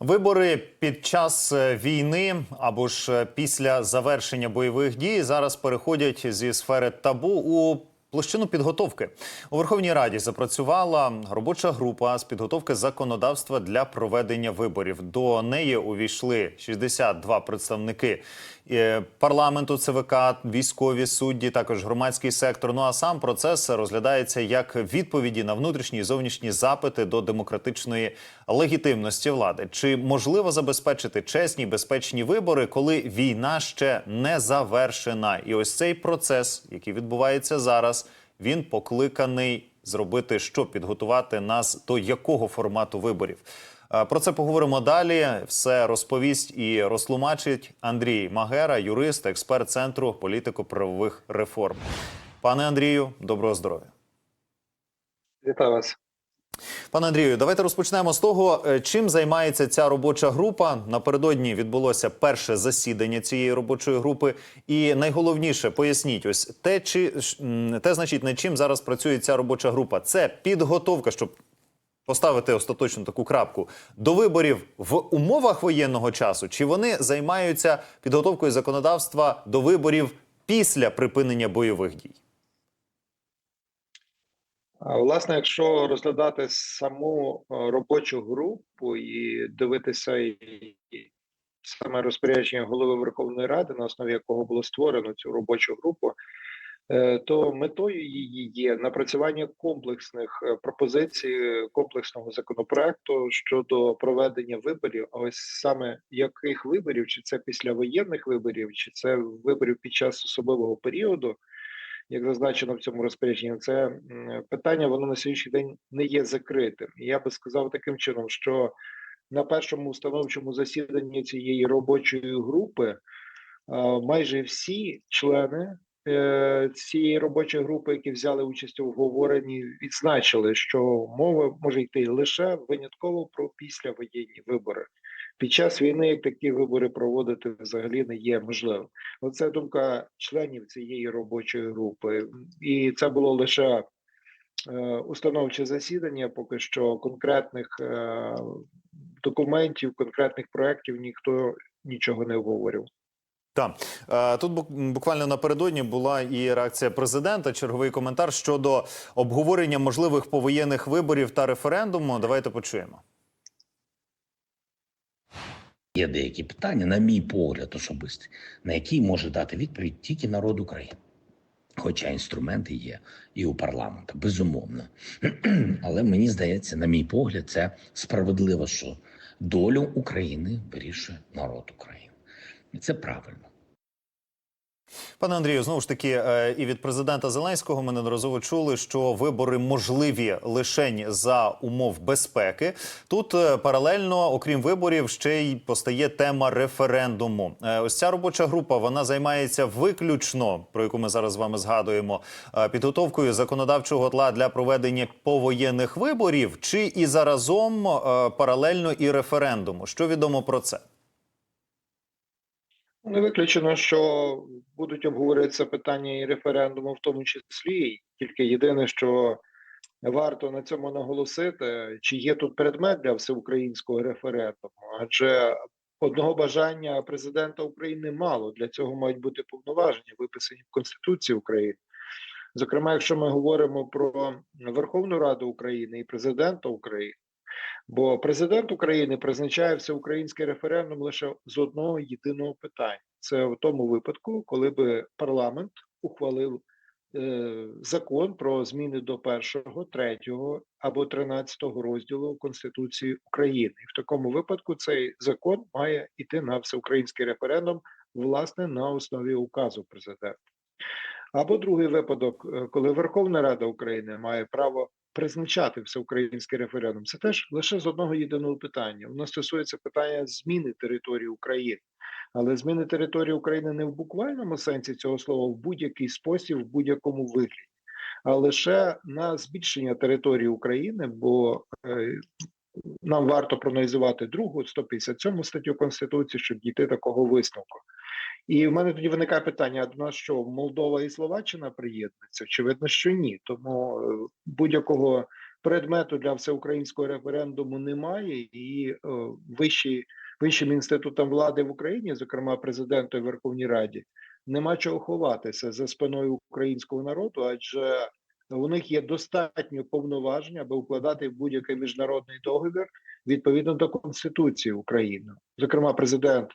Вибори під час е, війни або ж е, після завершення бойових дій зараз переходять зі сфери табу у площину підготовки. У Верховній Раді запрацювала робоча група з підготовки законодавства для проведення виборів. До неї увійшли 62 представники парламенту, ЦВК, військові судді, також громадський сектор. Ну а сам процес розглядається як відповіді на внутрішні і зовнішні запити до демократичної легітимності влади. Чи можливо забезпечити чесні, безпечні вибори, коли війна ще не завершена? І ось цей процес, який відбувається зараз, він покликаний зробити, що підготувати нас до якого формату виборів. Е, Про це поговоримо далі. Все розповість і розтлумачить Андрій Магера, юрист, експерт центру політико-правових реформ. Пане Андрію, доброго здоров'я. Вітаю вас. Пане Андрію, давайте розпочнемо з того, е, чим займається ця робоча група. Напередодні відбулося перше засідання цієї робочої групи. І найголовніше поясніть, ось те, чи те, значить, над чим зараз працює ця робоча група. Це підготовка, щоб поставити остаточну таку крапку до виборів в умовах воєнного часу, чи вони займаються підготовкою законодавства до виборів після припинення бойових дій? Власне, якщо розглядати саму е, робочу групу і дивитися саме розпорядження голови Верховної Ради, на основі якого було створено цю робочу групу, то метою її є напрацювання комплексних е, пропозицій комплексного законопроекту щодо проведення виборів. А ось саме яких виборів, чи це післявоєнних виборів, чи це виборів під час особливого періоду. як зазначено в цьому розпорядженні, це питання воно на сьогоднішній день не є закритим. Я би сказав таким чином, що на першому установчому засіданні цієї робочої групи е, майже всі члени е, цієї робочої групи, які взяли участь у обговоренні, відзначили, що мова може йти лише винятково про післявоєнні вибори. Під час війни як такі вибори проводити взагалі не є можливим. Оце думка членів цієї робочої групи, і це було лише е, установче засідання. Поки що конкретних е, документів, конкретних проєктів ніхто нічого не обговорював. Так, Е, тут бук- буквально напередодні була і реакція президента. Черговий коментар щодо обговорення можливих повоєнних виборів та референдуму. Давайте почуємо. Є деякі питання, на мій погляд, особистий, на які може дати відповідь тільки народ України. Хоча інструменти є і у парламенту, безумовно. Але мені здається, на мій погляд, це справедливо, що долю України вирішує народ України. І це правильно. Пане Андрію, знову ж таки, е, і від президента Зеленського ми неодноразово чули, що вибори можливі лишень за умов безпеки. Тут е, паралельно, окрім виборів, ще й постає тема референдуму. Е, Ось ця робоча група вона займається виключно, про яку ми зараз з вами згадуємо, підготовкою законодавчого тла для проведення повоєнних виборів, чи і заразом паралельно і референдуму. Що відомо про це? Не виключено, що будуть обговорюватися питання і референдуму, в тому числі. Тільки єдине, що варто на цьому наголосити, чи є тут предмет для всеукраїнського референдуму, адже одного бажання президента України мало. Для цього мають бути повноваження, виписані в Конституції України. Зокрема, якщо ми говоримо про Верховну Раду України і президента України. Бо президент України призначає всеукраїнський референдум лише з одного єдиного питання: це в тому випадку, коли би парламент ухвалив е, закон про зміни до першого, третього або тринадцятого розділу Конституції України. І в такому випадку цей закон має йти на всеукраїнський референдум, власне, на основі указу президента. Або другий випадок, е, коли Верховна Рада України має право призначати всеукраїнський референдум, це теж лише з одного єдиного питання. Воно стосується питання зміни території України. Але зміни території України не в буквальному сенсі цього слова, в будь-який спосіб, в будь-якому вигляді, а лише на збільшення території України, бо е, нам варто проаналізувати другу 157 статтю Конституції, щоб дійти такого висновку. І в мене тоді виникає питання: а до нас що Молдова і Словаччина приєднуються? Очевидно, що ні. Тому е, будь-якого предмету для всеукраїнського референдуму немає, і е, вищі, вищим інститутам влади в Україні, зокрема президенту і Верховній Раді, нема чого ховатися за спиною українського народу, адже у них є достатньо повноважень, аби укладати будь-який міжнародний договір відповідно до Конституції України. Зокрема, президент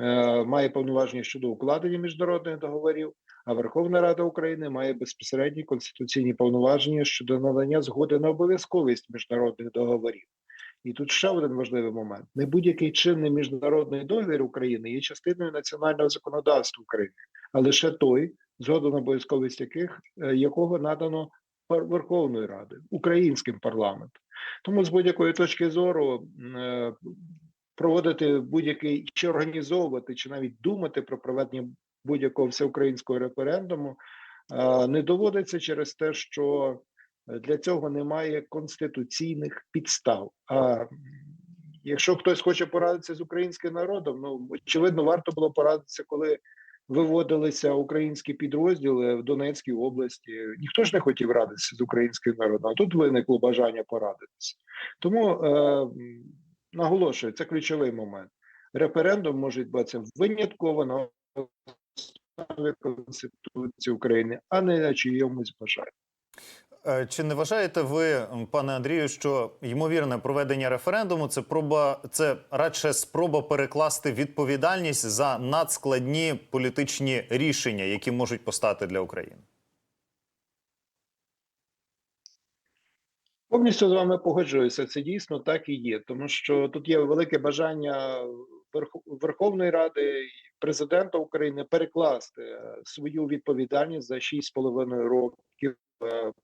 е, має повноваження щодо укладення міжнародних договорів, а Верховна Рада України має безпосередні конституційні повноваження щодо надання згоди на обов'язковість міжнародних договорів. І тут ще один важливий момент: не будь-який чинний міжнародний договір України є частиною національного законодавства України, а лише той, згоду на обов'язковість яких е, якого надано Верховною Радою, українським парламентом. Тому з будь-якої точки зору е, проводити будь-який чи організовувати, чи навіть думати про проведення будь-якого всеукраїнського референдуму е, не доводиться через те, що для цього немає конституційних підстав. А якщо хтось хоче порадитися з українським народом, ну очевидно, варто було порадитися, коли виводилися українські підрозділи в Донецькій області. Ніхто ж не хотів радитися з українським народом. А тут виникло бажання порадитися. Тому е, наголошую, це ключовий момент. Референдум може відбуватися винятково на основі Конституції України, а не на чиємусь бажанні. Е, Чи не вважаєте ви, пане Андрію, що ймовірне проведення референдуму це проба, це радше спроба перекласти відповідальність за надскладні політичні рішення, які можуть постати для України? Повністю з вами погоджуюся. Це дійсно так і є, тому що тут є велике бажання Верх- Верховної Ради і президента України перекласти е, свою відповідальність за 6,5 років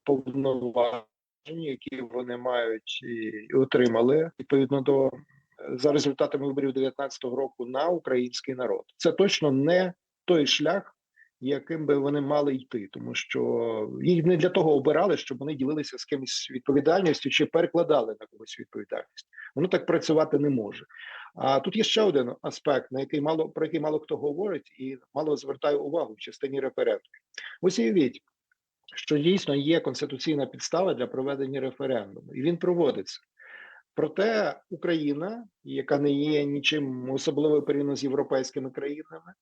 повноважень, які вони мають і, отримали відповідно до е, за результатами виборів 2019 року на український народ. Це точно не той шлях, яким би вони мали йти, тому що їх не для того обирали, щоб вони ділилися з кимось відповідальністю чи перекладали на когось відповідальність. Воно так працювати не може. А тут є ще один аспект, на який мало про який мало хто говорить, і мало звертає увагу в частині референдуму. Ось уявіть, що дійсно є конституційна підстава для проведення референдуму, і він проводиться. Проте Україна, яка не є нічим особливо порівняно з європейськими країнами,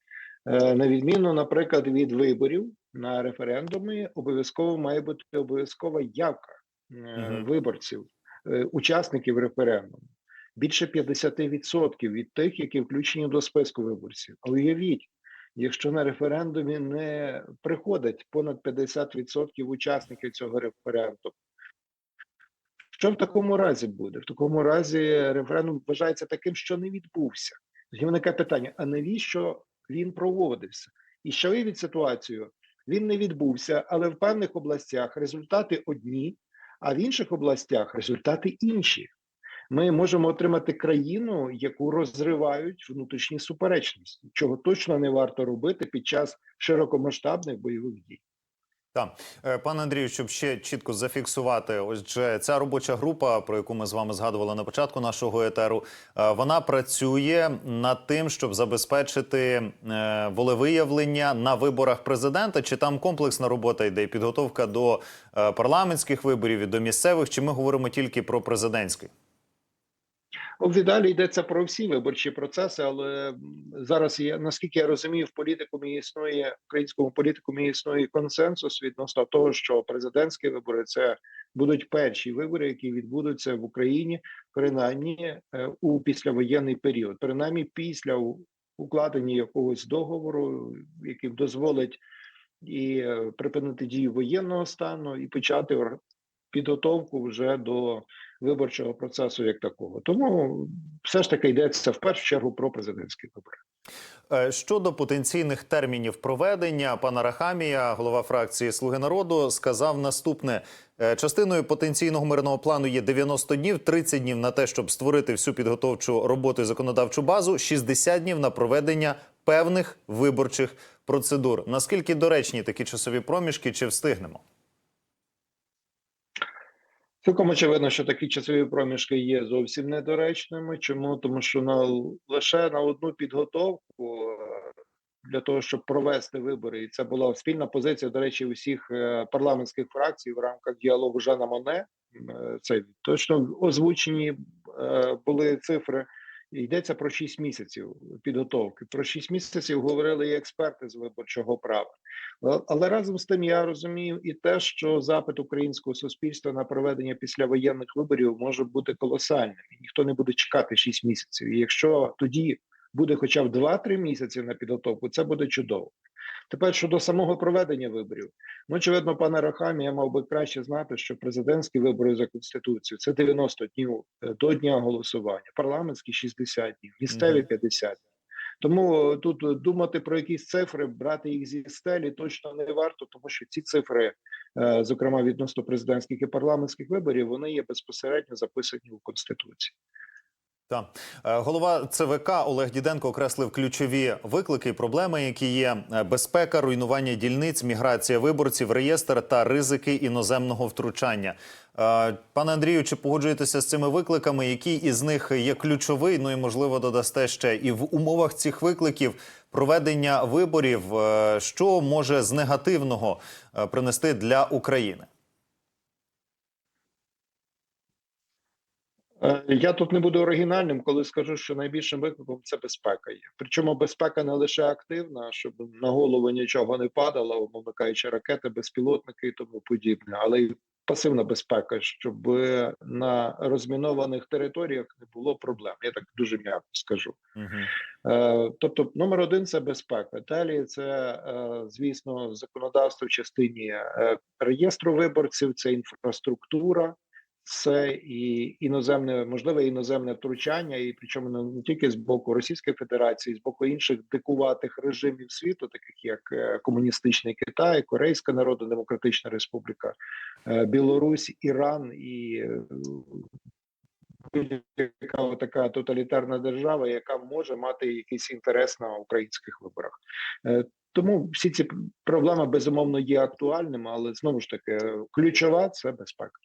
е, на відміну, наприклад, від виборів на референдуми, обов'язково має бути обов'язкова явка е, виборців, е, учасників референдуму. Більше 50% від тих, які включені до списку виборців. А уявіть, якщо на референдумі не приходить понад 50% учасників цього референдуму. Що в такому разі буде? В такому разі референдум вважається таким, що не відбувся. Тоді виникає питання: а навіщо він проводився? І що виявить ситуацію? Він не відбувся, але в певних областях результати одні, а в інших областях результати інші. Ми можемо отримати країну, яку розривають внутрішні суперечності, чого точно не варто робити під час широкомасштабних бойових дій. Так, Е, пане Андрію, щоб ще чітко зафіксувати, ось же ця робоча група, про яку ми з вами згадували на початку нашого етеру, е, вона працює над тим, щоб забезпечити е, волевиявлення на виборах президента. Чи там комплексна робота йде підготовка до парламентських виборів і до місцевих? Чи ми говоримо тільки про президентський? У віддалі йдеться про всі виборчі процеси, але зараз є наскільки я розумію, в політикумі існує в українському політикумі існує консенсус відносно того, що президентські вибори це будуть перші вибори, які відбудуться в Україні, принаймні е, у післявоєнний період, принаймні після укладення якогось договору, який дозволить і е, припинити дію воєнного стану, і почати підготовку вже до виборчого процесу як такого. Тому все ж таки йдеться в першу чергу про президентські вибори. Е, Щодо потенційних термінів проведення, пана Рахамія, голова фракції Слуги народу, сказав наступне: Е, частиною потенційного мирного плану є 90 днів, 30 днів на те, щоб створити всю підготовчу роботу і законодавчу базу, 60 днів на проведення певних виборчих процедур. Наскільки доречні такі часові проміжки, чи встигнемо? Цілком очевидно, що такі часові проміжки є зовсім недоречними. Чому? Тому що на лише на одну підготовку е, для того, щоб провести вибори. І це була спільна позиція, до речі, усіх е, парламентських фракцій в рамках діалогу Жана Моне. Е, Це точно озвучені були цифри. Йдеться про 6 місяців підготовки. Про 6 місяців говорили і експерти з виборчого права. Але разом з тим я розумію і те, що запит українського суспільства на проведення післявоєнних виборів може бути колосальним. Ніхто не буде чекати 6 місяців. І якщо тоді буде хоча б 2-3 місяці на підготовку, це буде чудово. Тепер щодо самого проведення виборів, ну очевидно, пане Рахамі, я мав би краще знати, що президентські вибори за конституцією це 90 днів е, до дня голосування, парламентські 60 днів, місцеві Мгм. 50 днів. Тому е, тут е, думати про якісь цифри, брати їх зі стелі точно не варто, тому що ці цифри, зокрема відносно президентських і парламентських виборів, вони є безпосередньо записані у конституції. Так. Е, Голова ЦВК Олег Діденко окреслив ключові виклики і проблеми, які є: Е, безпека, руйнування дільниць, міграція виборців, реєстр та ризики іноземного втручання. Е, Пане Андрію, чи погоджуєтеся з цими викликами? Який із них є ключовий? Ну і можливо додасте ще і в умовах цих викликів проведення виборів, що може з негативного принести для України? Я тут не буду оригінальним, коли скажу, що найбільшим викликом це безпека є. Причому безпека не лише активна, щоб на голову нічого не падало, кажучи, ракети, безпілотники і тому подібне, але й пасивна безпека, щоб на розмінованих територіях не було проблем. Я так дуже м'яко скажу. Угу. Е, Тобто, номер один це безпека. Далі це, е, звісно, законодавство в частині е, реєстру виборців, це інфраструктура, це і іноземне, можливе іноземне втручання, і причому не, тільки з боку Російської Федерації, з боку інших дикуватих режимів світу, таких як е, комуністичний Китай, Корейська Народно-Демократична Республіка, е, Білорусь, Іран і е, будь-яка така тоталітарна держава, яка може мати якийсь інтерес на українських виборах. Тому всі ці проблеми безумовно є актуальними, але знову ж таки ключова це безпека.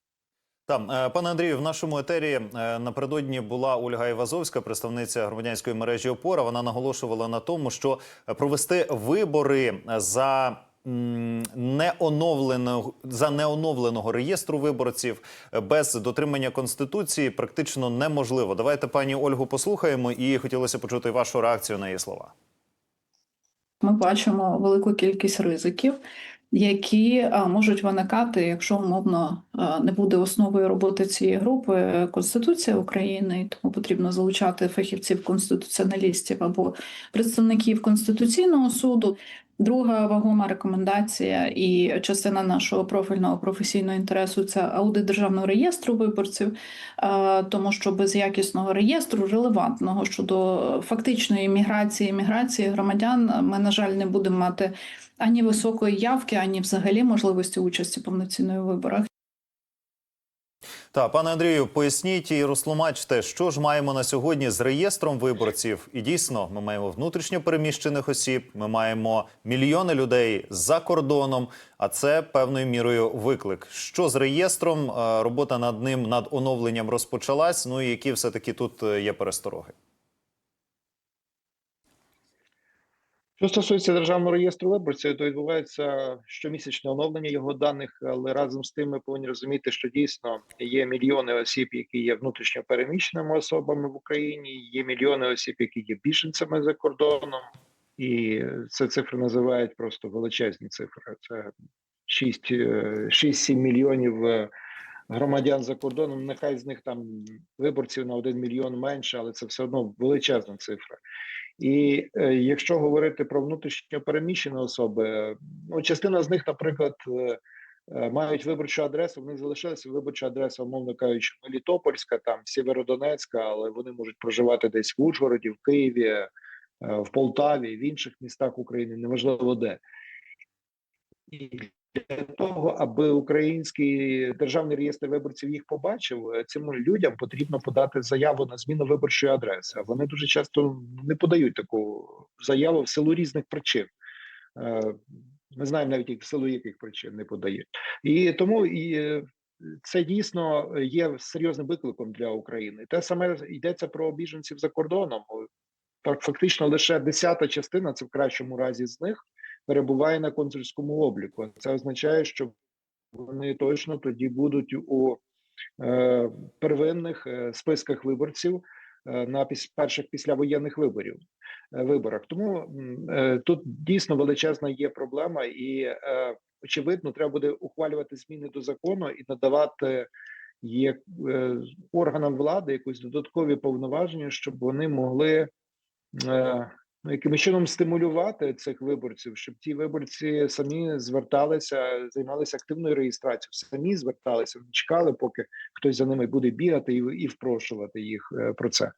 Там, е, пане Андрію, в нашому етері е, напередодні була Ольга Івазовська, представниця громадянської мережі ОПОРА. Вона наголошувала на тому, що провести вибори за неоновленого за неоновленого реєстру виборців е, без дотримання конституції практично неможливо. Давайте пані Ольгу послухаємо, і хотілося почути вашу реакцію на її слова. Ми бачимо велику кількість ризиків, які можуть виникати, якщо умовно не буде основою роботи цієї групи е, Конституція України, тому потрібно залучати фахівців конституціоналістів або представників Конституційного суду. Друга вагома рекомендація і частина нашого профільного професійного інтересу це аудит державного реєстру виборців, тому що без якісного реєстру релевантного щодо фактичної міграції міграції громадян ми, на жаль, не будемо мати ані високої явки, ані взагалі можливості участі повноцінної в виборах. Та пане Андрію, поясніть і розтлумачте, що ж маємо на сьогодні з реєстром виборців. І дійсно, ми маємо внутрішньо переміщених осіб, ми маємо мільйони людей за кордоном. А це певною мірою виклик. Що з реєстром? Е, Робота над ним над оновленням розпочалась. Ну і які все таки тут е, є перестороги? Що стосується державного реєстру виборців, то відбувається щомісячне оновлення його даних, але разом з тим ми повинні розуміти, що дійсно є мільйони осіб, які є внутрішньо переміщеними особами в Україні, є мільйони осіб, які є біженцями за кордоном, і це цифри називають просто величезні цифри. Це 6, е, 6-7 мільйонів е, громадян за кордоном. Нехай з них там виборців на 1 мільйон менше, але це все одно величезна цифра. І е, якщо говорити про внутрішньо переміщені особи, ну частина з них, наприклад, е, е, мають виборчу адресу. В них залишилася виборча адреса, умовно кажучи, Мелітопольська, там Сєвєродонецька, але вони можуть проживати десь в Ужгороді, в Києві, в Полтаві, в інших містах України, неважливо де. І для того, аби український державний реєстр виборців їх побачив, е, цим людям потрібно подати заяву на зміну виборчої адреси. Вони дуже часто не подають таку заяву в силу різних причин. Е, Ми знаємо навіть в силу яких причин не подають, і тому і е, це дійсно є серйозним викликом для України. Те саме йдеться про біженців за кордоном. фактично лише десята частина, це в кращому разі з них, перебуває на консульському обліку. Це означає, що вони точно тоді будуть у е, первинних е, списках виборців е, на перших післявоєнних виборів виборах. Тому тут дійсно величезна є проблема, і очевидно, треба буде ухвалювати зміни до закону і надавати є органам влади якісь додаткові повноваження, щоб вони могли ну, якимось чином стимулювати цих виборців, щоб ті виборці самі зверталися, займалися активною реєстрацією, самі зверталися, чекали, поки хтось за ними буде бігати і, і впрошувати їх е, про це.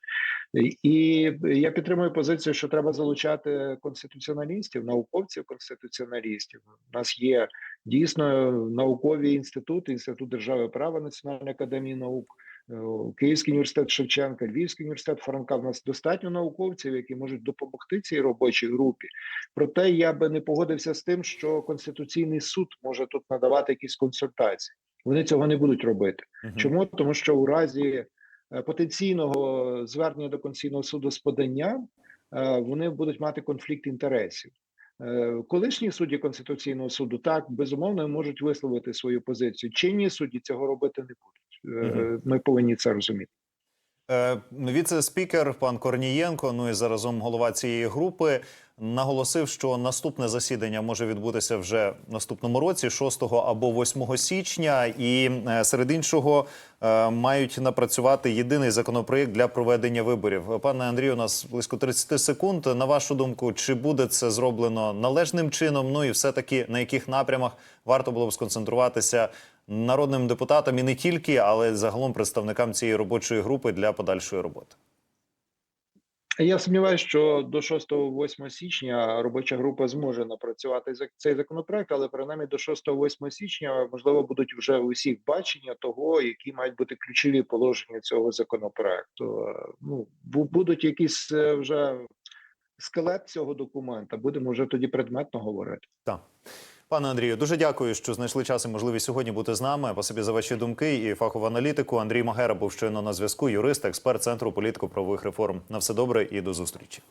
І- я підтримую позицію, що треба залучати конституціоналістів, науковців конституціоналістів. У нас є дійсно наукові інститути, інститут держави права Національної академії наук, е, Київський університет Шевченка, Львівський університет Франка. В нас достатньо науковців, які можуть допомогти цій робочій групі. Проте я би не погодився з тим, що конституційний суд може тут надавати якісь консультації. Вони цього не будуть робити. Чому тому, що у разі потенційного звернення до конституційного суду з поданням е, вони будуть мати конфлікт інтересів. Е, Колишні судді конституційного суду так безумовно можуть висловити свою позицію. Чинні судді цього робити не будуть. Е, Ми повинні це розуміти. Е, Віце-спікер пан Корнієнко, ну і заразом голова цієї групи, наголосив, що наступне засідання може відбутися вже наступному році, 6 або 8 січня, і е, серед іншого е, мають напрацювати єдиний законопроєкт для проведення виборів. Пане Андрію, у нас близько 30 секунд. На вашу думку, чи буде це зроблено належним чином? Ну і все таки на яких напрямах варто було б сконцентруватися народним депутатам і не тільки, але загалом представникам цієї робочої групи для подальшої роботи. Я сумніваюся, що до 6-8 січня робоча група зможе напрацювати цей законопроект, але принаймні до 6-8 січня можливо будуть вже у всіх бачення того, які мають бути ключові положення цього законопроекту. Ну будуть якісь е, вже скелет цього документа. Будемо вже тоді предметно говорити. Так. Пане Андрію, дуже дякую, що знайшли час і можливість сьогодні бути з нами. Спасибі за ваші думки і фахову аналітику. Андрій Магера був щойно на зв'язку, юрист, експерт центру політико-правових реформ. На все добре і до зустрічі.